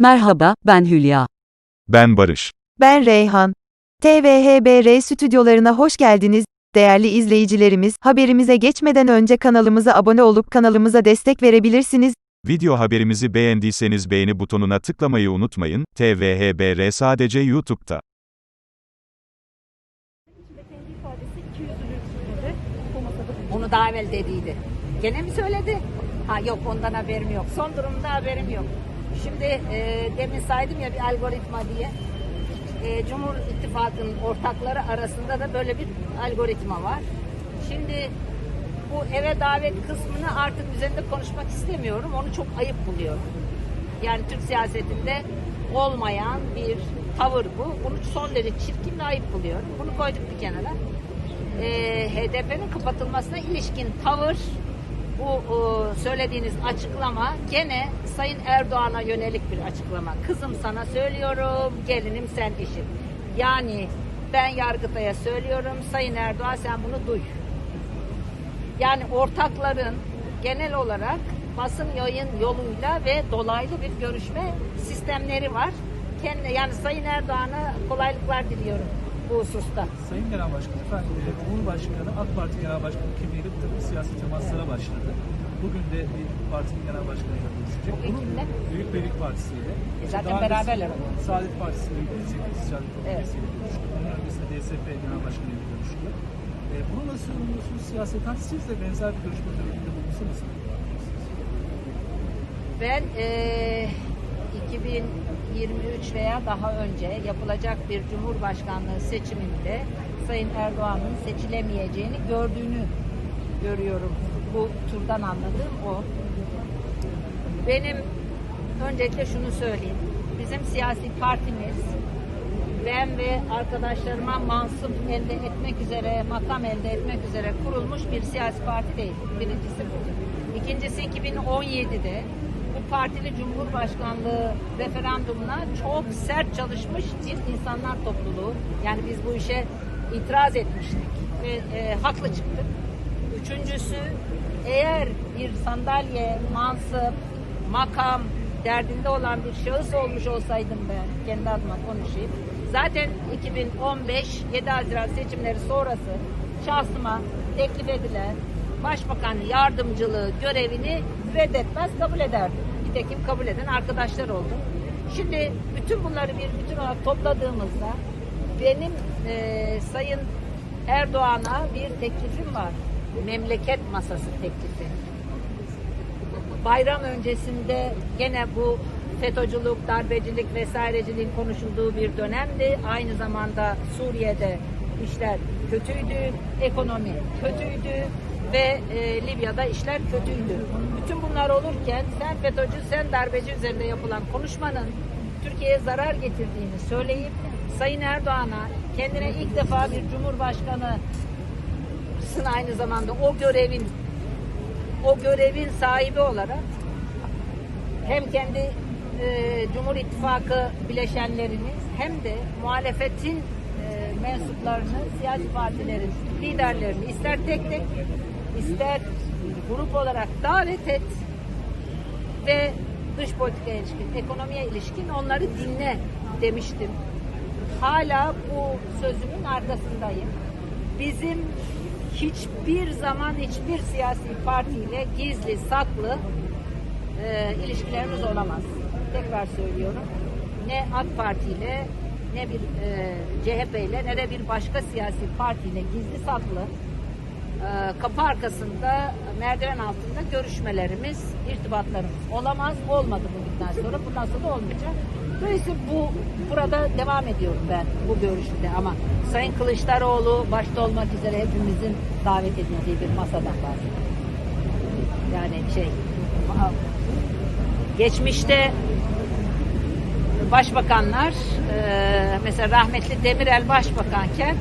Merhaba, ben Hülya. Ben Barış. Ben Reyhan. TVHBR stüdyolarına hoş geldiniz. Değerli izleyicilerimiz, haberimize geçmeden önce kanalımıza abone olup kanalımıza destek verebilirsiniz. Video haberimizi beğendiyseniz beğeni butonuna tıklamayı unutmayın. TVHBR sadece YouTube'da. kendi ifadesi 200 üstünde bu masada Bunu daha evvel dediydi. Gene mi söyledi? Ha yok ondan haberim yok. Son durumda haberim yok. Şimdi e, demin saydım ya bir algoritma diye. E, Cumhur İttifakı'nın ortakları arasında da böyle bir algoritma var. Şimdi bu eve davet kısmını artık üzerinde konuşmak istemiyorum. Onu çok ayıp buluyorum. Yani Türk siyasetinde olmayan bir tavır bu. Bunu son derece çirkin ve ayıp buluyorum. Bunu koyduk bir kenara. Ee, HDP'nin kapatılmasına ilişkin tavır bu o, söylediğiniz açıklama gene Sayın Erdoğan'a yönelik bir açıklama. Kızım sana söylüyorum, gelinim sen işin. Yani ben Yargıtay'a söylüyorum, Sayın Erdoğan sen bunu duy. Yani ortakların genel olarak basın yayın yoluyla ve dolaylı bir görüşme sistemleri var. Kendi, yani Sayın Erdoğan'a kolaylıklar diliyorum bu hususta. Sayın Genel Başkan, efendim, e, Cumhurbaşkanı AK Parti Genel Başkanı kimliğiyle bir takım siyasi temaslara başladı. Bugün de bir partinin genel başkanıyla görüşecek. Kimle? Büyük Birlik Partisi ile. E zaten Daha beraberler ama. Saadet Partisi ile Siyasi Evet. Partisi ile görüştü. Bunun öncesinde DSP Genel Başkanı ile görüştü. E, bunu nasıl yorumluyorsunuz siyaseten? Siz de benzer bir görüşme talebinde bulunsanız. Ben eee 2023 veya daha önce yapılacak bir Cumhurbaşkanlığı seçiminde Sayın Erdoğan'ın seçilemeyeceğini gördüğünü görüyorum. Bu turdan anladığım o. Benim öncelikle şunu söyleyeyim. Bizim siyasi partimiz ben ve arkadaşlarıma mansup elde etmek üzere, makam elde etmek üzere kurulmuş bir siyasi parti değil. Birincisi bu. İkincisi 2017'de bu partili Cumhurbaşkanlığı referandumuna çok sert çalışmış bir insanlar topluluğu. Yani biz bu işe itiraz etmiştik ve e, haklı çıktık. Üçüncüsü eğer bir sandalye, mansıp, makam derdinde olan bir şahıs olmuş olsaydım ben kendi adıma konuşayım. Zaten 2015 7 Haziran seçimleri sonrası şahsıma teklif edilen başbakan yardımcılığı görevini reddetmez kabul ederdim. Nitekim kabul eden arkadaşlar oldu. Şimdi bütün bunları bir bütün olarak topladığımızda benim e, Sayın Erdoğan'a bir teklifim var. Memleket masası teklifi. Bayram öncesinde gene bu FETÖ'cülük, darbecilik vesaireciliğin konuşulduğu bir dönemdi. Aynı zamanda Suriye'de işler kötüydü, ekonomi kötüydü ve e, Libya'da işler kötüydü. Bütün bunlar olurken sen FETÖ'cü, sen darbeci üzerinde yapılan konuşmanın Türkiye'ye zarar getirdiğini söyleyip Sayın Erdoğan'a kendine ilk defa bir cumhurbaşkanı aynı zamanda o görevin o görevin sahibi olarak hem kendi e, Cumhur İttifakı bileşenleriniz hem de muhalefetin e, mensuplarını, siyasi partilerin liderlerini ister tek tek ister grup olarak davet et ve dış politikaya ilişkin, ekonomiye ilişkin onları dinle demiştim. Hala bu sözümün arkasındayım. Bizim hiçbir zaman hiçbir siyasi partiyle gizli, saklı e, ilişkilerimiz olamaz. Tekrar söylüyorum. Ne AK Parti ile ne bir e, CHP ile ne de bir başka siyasi partiyle gizli saklı kapı arkasında merdiven altında görüşmelerimiz, irtibatlarımız olamaz. Olmadı bugünden sonra. Bundan sonra da olmayacak. Dolayısıyla bu burada devam ediyorum ben bu görüşümde ama Sayın Kılıçdaroğlu başta olmak üzere hepimizin davet edildiği bir masadan bahsediyorum. Yani şey geçmişte başbakanlar e, mesela rahmetli Demirel başbakanken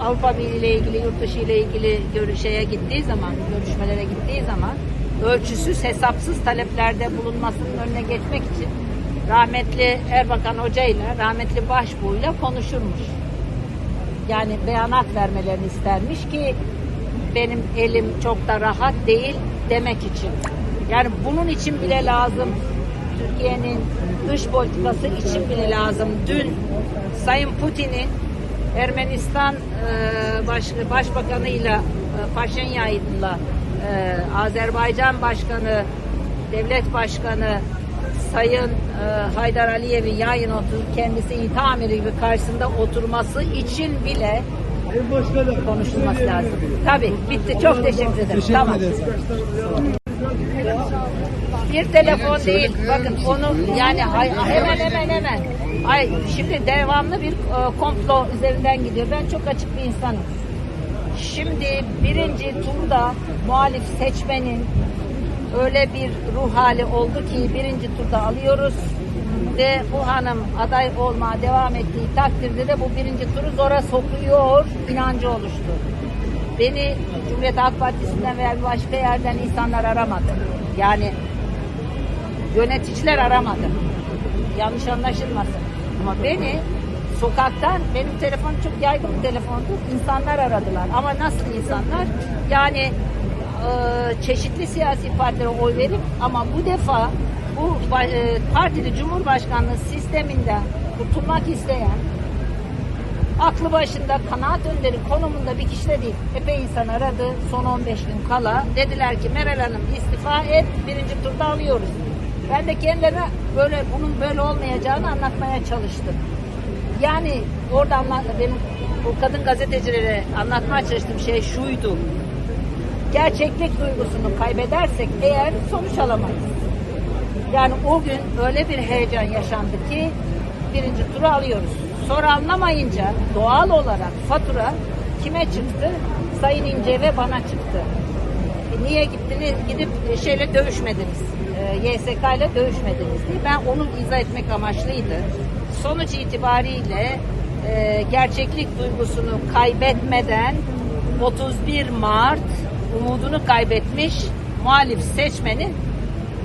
Avrupa Birliği ile ilgili, yurt dışı ile ilgili görüşeye gittiği zaman, görüşmelere gittiği zaman ölçüsüz, hesapsız taleplerde bulunmasının önüne geçmek için rahmetli Erbakan Hoca ile rahmetli Başbuğ'yla konuşurmuş. Yani beyanat vermelerini istermiş ki benim elim çok da rahat değil demek için. Yani bunun için bile lazım Türkiye'nin dış politikası için bile lazım. Dün Sayın Putin'in Ermenistan e, baş, Başbakanı'yla e, Paşinyan'la e, Azerbaycan Başkanı, Devlet Başkanı Sayın e, Haydar Aliyev'in yan yana oturup kendisi itham gibi karşısında oturması için bile konuşulması lazım. Tabii bitti. Çok teşekkür ederim. tamam. Bir telefon değil. Bakın onu yani hemen hemen hemen. Ay şimdi devamlı bir e, komplo üzerinden gidiyor. Ben çok açık bir insanım. Şimdi birinci turda muhalif seçmenin öyle bir ruh hali oldu ki birinci turda alıyoruz ve bu hanım aday olmaya devam ettiği takdirde de bu birinci turu zora sokuyor inancı oluştu. Beni Cumhuriyet Halk Partisi'nden veya başka yerden insanlar aramadı. Yani yöneticiler aramadı. Yanlış anlaşılmasın. Ama beni sokaktan, benim telefonum çok yaygın bir telefondu. İnsanlar aradılar. Ama nasıl insanlar? Yani e, çeşitli siyasi partilere oy verip ama bu defa bu e, partili cumhurbaşkanlığı sisteminden kurtulmak isteyen aklı başında kanaat önderi konumunda bir kişi de değil. Epey insan aradı son 15 gün kala. Dediler ki Meral Hanım istifa et birinci turda alıyoruz. Ben de kendilerine böyle bunun böyle olmayacağını anlatmaya çalıştım. Yani orada anlat, benim bu kadın gazetecilere anlatmaya çalıştığım şey şuydu. Gerçeklik duygusunu kaybedersek eğer sonuç alamayız. Yani o gün öyle bir heyecan yaşandı ki birinci turu alıyoruz. Sonra anlamayınca doğal olarak fatura kime çıktı? Sayın İnce ve bana çıktı. E, niye gittiniz? Gidip e, şeyle dövüşmediniz. E, YSK ile dövüşmediniz diye. Ben onu izah etmek amaçlıydı. Sonuç itibariyle e, gerçeklik duygusunu kaybetmeden 31 Mart umudunu kaybetmiş muhalif seçmeni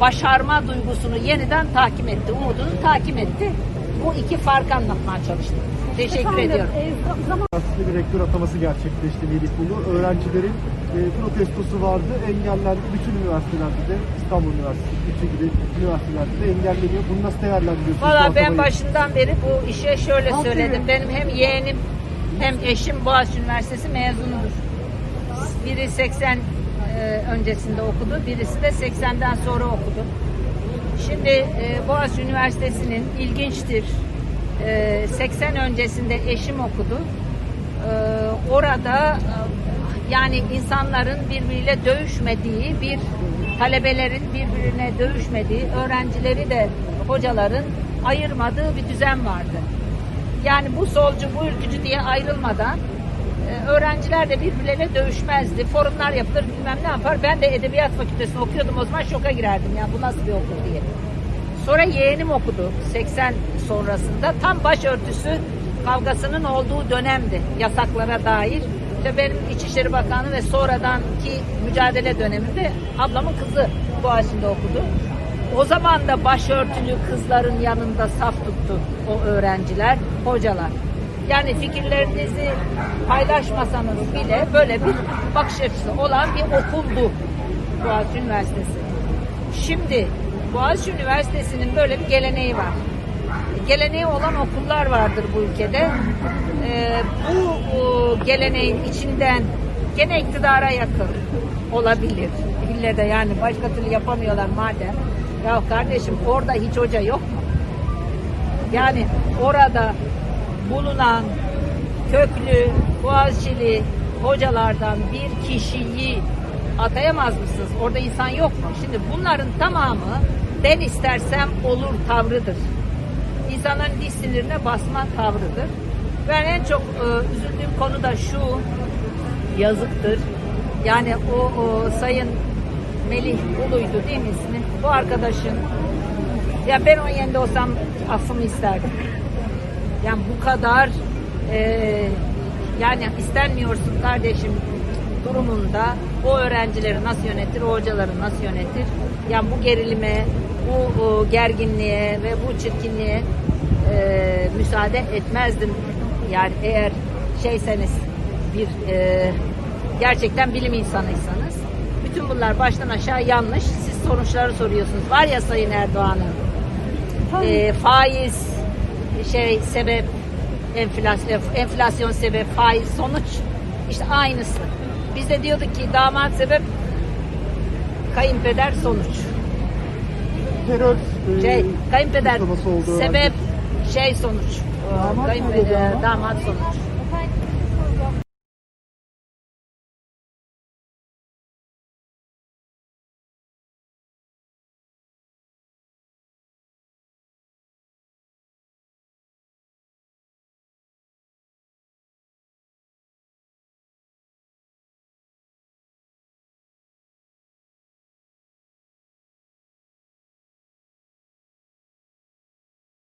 başarma duygusunu yeniden tahkim etti. Umudunu tahkim etti. Bu iki farkı anlatmaya çalıştım. Teşekkür ediyorum. Üniversitede bir rektör ataması gerçekleşti Melikulu. Öğrencilerin e, protestosu vardı. Engellendi. Bütün üniversitelerde de İstanbul Üniversitesi, bütün gibi üniversitelerde de engelleniyor. Bunu nasıl değerlendiriyorsunuz? Valla ben başından beri bu işe şöyle söyledim. Benim hem yeğenim hem eşim Boğaziçi Üniversitesi mezunudur. Biri 80 e, öncesinde okudu, birisi de 80'den sonra okudu. Şimdi e, Boğaziçi Üniversitesi'nin ilginçtir. E, 80 öncesinde eşim okudu. E, orada e, yani insanların birbiriyle dövüşmediği bir talebelerin birbirine dövüşmediği, öğrencileri de hocaların ayırmadığı bir düzen vardı. Yani bu solcu, bu ülkücü diye ayrılmadan e, öğrenciler de birbirleriyle dövüşmezdi. Forumlar yapılır, bilmem ne yapar. Ben de Edebiyat Fakültesini okuyordum o zaman şoka girerdim. Ya bu nasıl bir okul diye. Sonra yeğenim okudu 80 sonrasında. Tam başörtüsü kavgasının olduğu dönemdi yasaklara dair. İşte benim İçişleri Bakanı ve sonradanki mücadele döneminde ablamın kızı Boğaziçi'nde okudu. O zaman da başörtülü kızların yanında saf tuttu o öğrenciler, hocalar. Yani fikirlerinizi paylaşmasanız bile böyle bir bakış açısı olan bir okuldu Boğaziçi Üniversitesi. Şimdi Boğaziçi Üniversitesi'nin böyle bir geleneği var. Geleneği olan okullar vardır bu ülkede. Ee, bu o, geleneğin içinden gene iktidara yakın olabilir. İlle de yani başka türlü yapamıyorlar madem. Ya kardeşim orada hiç hoca yok mu? Yani orada bulunan köklü, boğazçili hocalardan bir kişiyi atayamaz mısınız? Orada insan yok mu? Şimdi bunların tamamı ben istersem olur tavrıdır. İnsanların diş sinirine basma tavrıdır. Ben en çok e, üzüldüğüm konu da şu, yazıktır. Yani o, o sayın Melih Ulu'ydu değil mi ismi? Bu arkadaşın ya ben onun yerinde olsam affımı isterdim. Yani bu kadar e, yani istenmiyorsun kardeşim durumunda o öğrencileri nasıl yönetir, o hocaları nasıl yönetir? Yani bu gerilime, bu e, gerginliğe ve bu çirkinliğe e, müsaade etmezdim. Yani eğer şeyseniz bir e, gerçekten bilim insanıysanız bütün bunlar baştan aşağı yanlış. Siz sonuçları soruyorsunuz. Var ya Sayın Erdoğan'ın e, faiz şey sebep enflasyon, enflasyon sebep faiz sonuç işte aynısı. Biz de diyorduk ki damat sebep kayınpeder sonuç terör e, şey, kayınpeder sebep şey sonuç. E, damat kayınpeder, damat sonuç.